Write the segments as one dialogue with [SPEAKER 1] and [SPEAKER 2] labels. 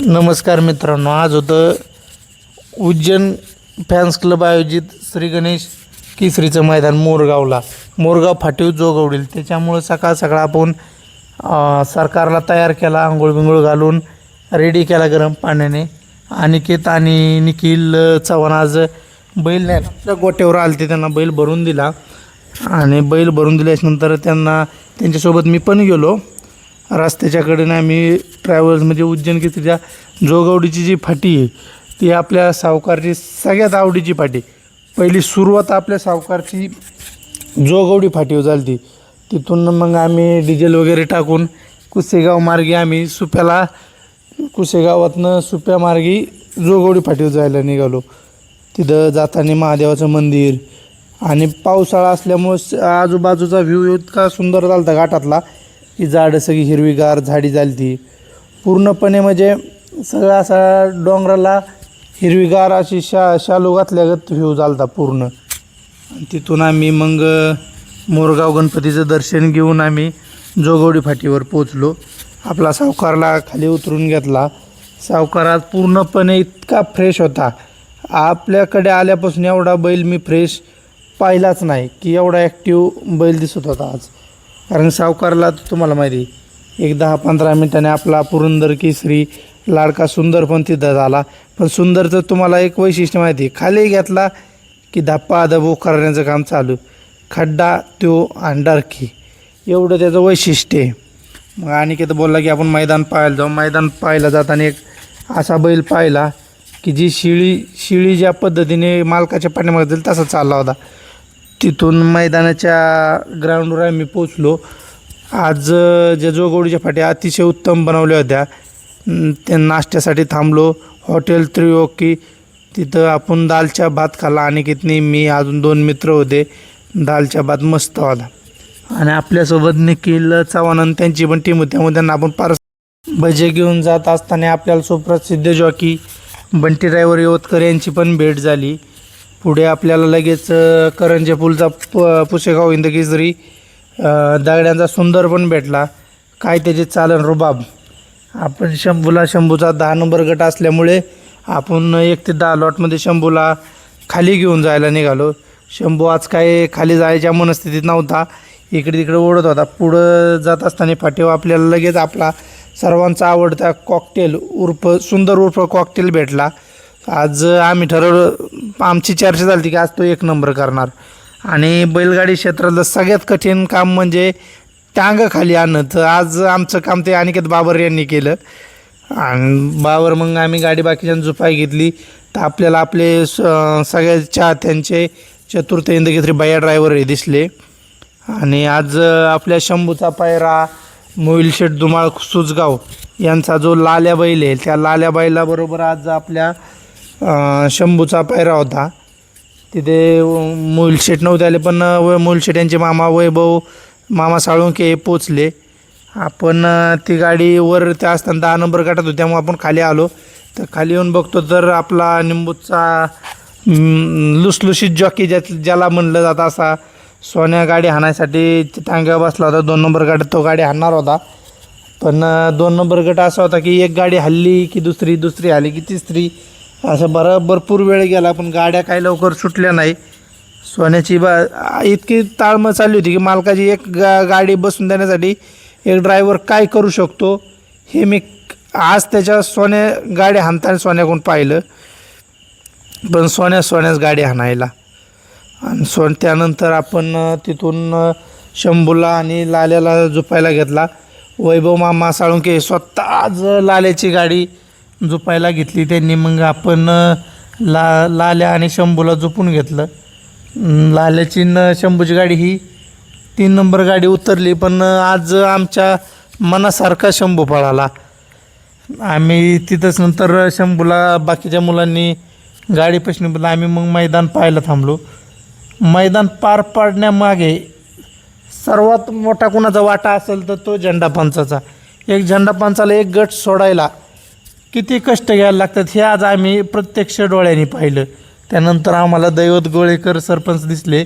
[SPEAKER 1] नमस्कार मित्रांनो आज होतं उज्जैन फॅन्स क्लब आयोजित श्री गणेश केसरीचं मैदान मोरगावला. मोरगाव फाटीव जोगवडील. त्याच्यामुळं सकाळ सकाळ आपण सरकारला तयार केला आंघोळ बिंघोळ घालून रेडी केला गरम पाण्याने. अनिकेत आणि निखिल चव्हाण आज बैल नाही गोट्यावर आले ते त्यांना बैल भरून दिला. आणि बैल भरून दिल्याच्यानंतर त्यांना त्यांच्यासोबत मी पण गेलो. रस्त्याच्याकडनं आम्ही ट्रॅव्हल्स म्हणजे उज्जैन कितीच्या जोगवडीची जी फाटी आहे ती आपल्या सावकारची सगळ्यात आवडीची फाटी. पहिली सुरुवात आपल्या सावकारची जोगवडी फाटीवर झाली ती तिथून मग आम्ही डिझेल वगैरे टाकून कुसेगाव मार्गे आम्ही सुप्याला कुसेगावातनं सुप्या मार्गी जोगवडी फाटीवर जायला निघालो. तिथं जाताना महादेवाचं मंदिर आणि पावसाळा असल्यामुळं आजूबाजूचा व्ह्यू इतका सुंदर झाला होता घाटातला. ती झाडं सगळी हिरवीगार झाडी झाली ती पूर्णपणे म्हणजे सगळा असा डोंगराला हिरवीगार अशी शा शालू घातल्यागत व्ह्यू झाला होता पूर्ण. आणि तिथून आम्ही मग मोरगाव गणपतीचं दर्शन घेऊन आम्ही जोगवडी फाटीवर पोचलो आपला सावकारला खाली उतरून घेतला. सावकार आज पूर्णपणे इतका फ्रेश होता. आपल्याकडे आल्यापासून एवढा बैल मी फ्रेश पाहिलाच नाही की एवढा ॲक्टिव्ह बैल दिसत होता आज. कारण सावकारला तुम्हाला माहिती आहे, एक दहा पंधरा मिनटाने आपला पुरंदर केसरी लाडका सुंदर पण तिथं झाला. पण सुंदरचं तुम्हाला एक वैशिष्ट्य माहिती आहे खाली घेतला की धप्पा दबो करण्याचं काम चालू. खड्डा त्यो आणि डरकी एवढं त्याचं वैशिष्ट्य आहे. मग अनिकेत बोलला की आपण मैदान पाहायला जाऊ. मैदान पाहायला जाताना एक असा बैल पाहिला की जी शिळी शिळी ज्या पद्धतीने मालकाच्या पाण्यामध्ये जाईल तसा चालला होता. तिथून मैदानाच्या ग्राउंडवर आम्ही पोचलो आज अ, ज्या जोगवडीच्या फाट्या अतिशय उत्तम बनवल्या होत्या. अं, त्या नाश्त्यासाठी थांबलो. हॉटेल त्रिओकी तिथं आपण दालच्या भात खाल्ला. आणि कितनी मी अजून दोन मित्र होते. दालच्या भात मस्त आला. आणि आपल्यासोबत निखिल चव्हाण त्यांची पण टीम होती. त्यामुळे त्यांना आपण पार भजे घेऊन जात असताना आपल्याला सुप्रसिद्ध जॉकी बंटी ड्रायव्हर यवतकर यांची पण भेट झाली. पुढे आपल्याला लगेच करंजे पुलचा प पुसेगाव इंदकेसरी दगड्यांचा सुंदर पण भेटला. काय त्याचे चालन रुबाब आपण शंभूला शंभूचा दहा नंबर गट असल्यामुळे आपण एक ते दहा लॉटमध्ये शंभूला खाली घेऊन जायला निघालो. शंभू आज काय खाली जायच्या मनस्थितीत नव्हता. इकडे तिकडे ओढत होता. पुढं जात असताना फाटीवर आपल्याला लगेच आपला सर्वांचा आवडता कॉकटेल उर्फ सुंदर उर्फ कॉकटेल भेटला. आज आम्ही ठरवलं आमची चर्चा झाली की आज तो एक नंबर करणार. आणि बैलगाडी क्षेत्रातलं सगळ्यात कठीण काम म्हणजे टांग खाली आणणं. तर आज आमचं काम ते अनिकेत बाबर यांनी केलं. आणि बाबर मग आम्ही गाडी बाकीच्या झुपाई घेतली. तर आपल्याला आपले स सगळ्या चाहत्यांचे चतुर्थ इंदकेसरी बाया ड्रायव्हर हे दिसले. आणि आज आपल्या शंभूचा पायरा मोईलशेठ दुमाळ सुजगाव यांचा जो लाल्या बैल आहे त्या लाल्या बैलाबरोबर आज आपल्या शंभूचा पायरा होता. तिथे मुलशेट नव्हते आले पण व मुलशेट यांचे मामा वैभव मामा साळुंके हे पोचले आपण ती गाडी वर त्या असताना दहा नंबर गटात होती त्यामुळे आपण खाली आलो. तर खाली येऊन बघतो तर आपला निंबूचा लुसलुशीत जॉकी ज्या ज्याला म्हणलं जातं असा सोन्या गाडी हाणायसाठी टांग्यावर बसला होता दोन नंबर गाडीत तो गाडी हाणणार होता. पण दोन नंबर गट असा होता की एक गाडी हल्ली की दुसरी दुसरी हल्ली की तिसरी. असं बरं भरपूर वेळ गेला पण गाड्या काही लवकर सुटल्या नाही. सोन्याची बा इतकी ताळमळ चालली होती की मालकाची एक गा गाडी बसून देण्यासाठी एक ड्रायव्हर काय करू शकतो हे मी आज त्याच्या सोन्या गाडी हाणताना सोन्याकडून पाहिलं. पण सोन्या सोन्याच गाडी हाणायला. आणि सोन त्यानंतर आपण तिथून शंभूला आणि लाल्याला झोपायला घेतला. वैभव मामा साळुंके स्वतः आज लाल्याची गाडी झोपायला घेतली त्यांनी मग आपण ला लाल्या आणि शंभूला झोपून घेतलं. लाल्याची न शंभूची गाडी ही तीन नंबर गाडी उतरली पण आज आमच्या मनासारखा शंभू पळाला. आम्ही तिथंच नंतर शंभूला बाकीच्या मुलांनी गाडी पशनी आम्ही मग मैदान पाहायला थांबलो. मैदान पार पाडण्यामागे सर्वात मोठा कुणाचा वाटा असेल तर तो झेंडा पंचाचा. एक झेंडा पंचाला एक गट सोडायला किती कष्ट घ्यायला लागतात हे आज आम्ही प्रत्यक्ष डोळ्यांनी पाहिलं. त्यानंतर आम्हाला दैवत गोळेकर सरपंच दिसले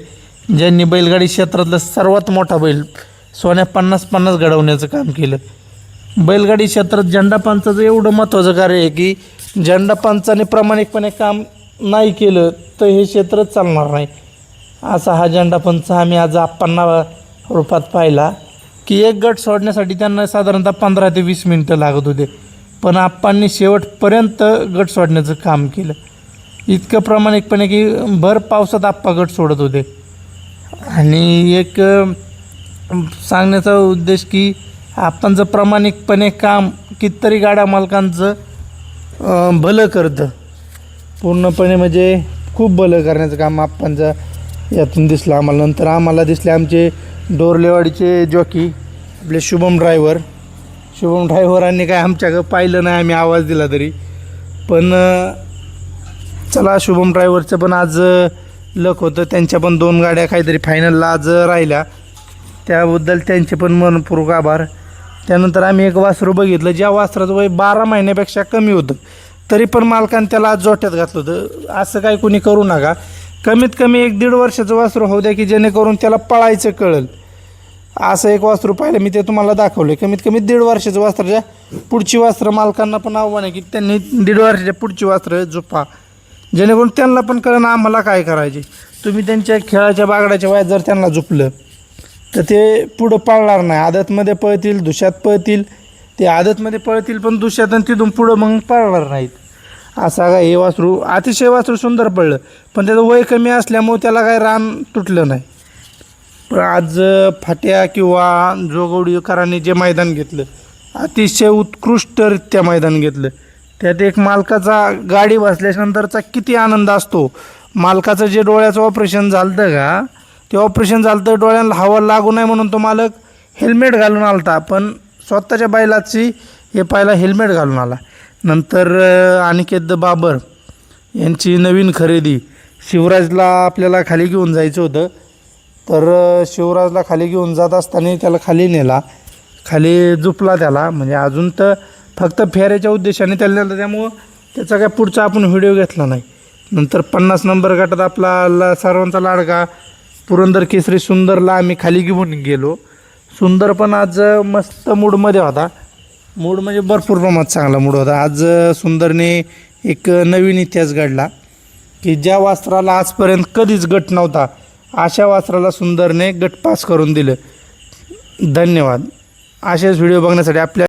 [SPEAKER 1] ज्यांनी बैलगाडी क्षेत्रातला सर्वात मोठा बैल सोन्या पन्नास पन्नास घडवण्याचं काम केलं. बैलगाडी क्षेत्रात झेंडा पंचाचं एवढं महत्त्वाचं कार्य आहे की झेंडा पंचाने प्रामाणिकपणे काम नाही केलं तर हे क्षेत्रच चालणार नाही. असा हा झेंडा पंच आम्ही आज आप्पांना रूपात पाहिला की एक गट सोडण्यासाठी त्यांना साधारणतः पंधरा ते वीस मिनटं लागत होते. पण आप्पांनी शेवटपर्यंत गट सोडण्याचं काम केलं. इतकं प्रामाणिकपणे की भर पावसात आप्पा गट सोडत होते. आणि एक सांगण्याचा उद्देश की आपणचं प्रामाणिकपणे काम कितीतरी गाड्या मालकांचं भलं करतं. पूर्णपणे म्हणजे खूप भलं करण्याचं काम आपणचं यातून दिसलं आम्हाला. नंतर आम्हाला दिसले आमचे डोरलेवाडीचे जॉकी आपले शुभम ड्रायव्हर शुभम ड्रायव्हरांनी काय आमच्याकडं पाहिलं नाही आम्ही आवाज दिला तरी. पण चला शुभम ड्रायव्हरचं पण आज लक होतं. त्यांच्या पण दोन गाड्या काहीतरी फायनलला आज राहिल्या. त्याबद्दल त्यांचे पण मनपूर्वक आभार. त्यानंतर आम्ही एक वासरू बघितलं ज्या वासराचं वय बारा महिन्यापेक्षा कमी होतं तरी पण मालकाने त्याला आज जोट्यात घातलं होतं. असं काही कोणी करू नका. कमीत कमी एक दीड वर्षाचं वासरू होऊ द्या की जेणेकरून त्याला पळायचं कळेल. असं एक वासरू पाहिलं मी ते तुम्हाला दाखवलं कमीत कमी दीड वर्षाचं वासराच्या पुढची वास्त्र मालकांना पण आव्हान आहे की त्यांनी दीड वर्षाच्या पुढची वासरं झोपा जेणेकरून त्यांना पण कळणं आम्हाला काय करायचे. तुम्ही त्यांच्या खेळाच्या बागडाच्या वयात जर त्यांना झोपलं तर ते पुढं पळणार नाही. आदतमध्ये पळतील दुष्यात पळतील. ते आदतमध्ये पळतील पण दुष्यात आणि तिथून पुढं मग पळणार नाहीत. असा काय हे वासरू अतिशय वासरू सुंदर पडलं. पण त्याचं वय कमी असल्यामुळे त्याला काय रान तुटलं नाही. आज फाट्या किंवा जोगवडीकरांनी जे मैदान घेतलं अतिशय उत्कृष्टरित्या मैदान घेतलं. त्यात एक मालकाचा गाडी बसल्यानंतरचा किती आनंद असतो. मालकाचं जे डोळ्याचं ऑपरेशन झालं का ते ऑपरेशन झालं तर डोळ्यांना हवा लागू नये म्हणून तो मालक हेल्मेट घालून आलता पण स्वतःच्या बैलाची हे पाहिला हेल्मेट घालून आला. नंतर अनिकेत बाबर यांची नवीन खरेदी शिवराजला आपल्याला खाली घेऊन जायचं होतं. तर शिवराजला खाली घेऊन जात असताना त्याला खाली नेला. खाली झुपला त्याला. म्हणजे अजून तर फक्त फेऱ्याच्या उद्देशाने त्याला नेलं. त्यामुळं त्याचा काय पुढचा आपण व्हिडिओ घेतला नाही. नंतर पन्नास नंबर गटात आपला ला सर्वांचा लाडका पुरंदर केसरी सुंदरला आम्ही खाली घेऊन गेलो. सुंदर पण आज मस्त मूडमध्ये होता. मूड म्हणजे भरपूर प्रमाणात चांगला मूड होता. आज सुंदरने एक नवीन इतिहास घडला की ज्या वास्त्राला आजपर्यंत कधीच गट नव्हता अशा वासराला सुंदरने गटपास करून दिलं. धन्यवाद. असेच व्हिडिओ बघण्यासाठी आपल्या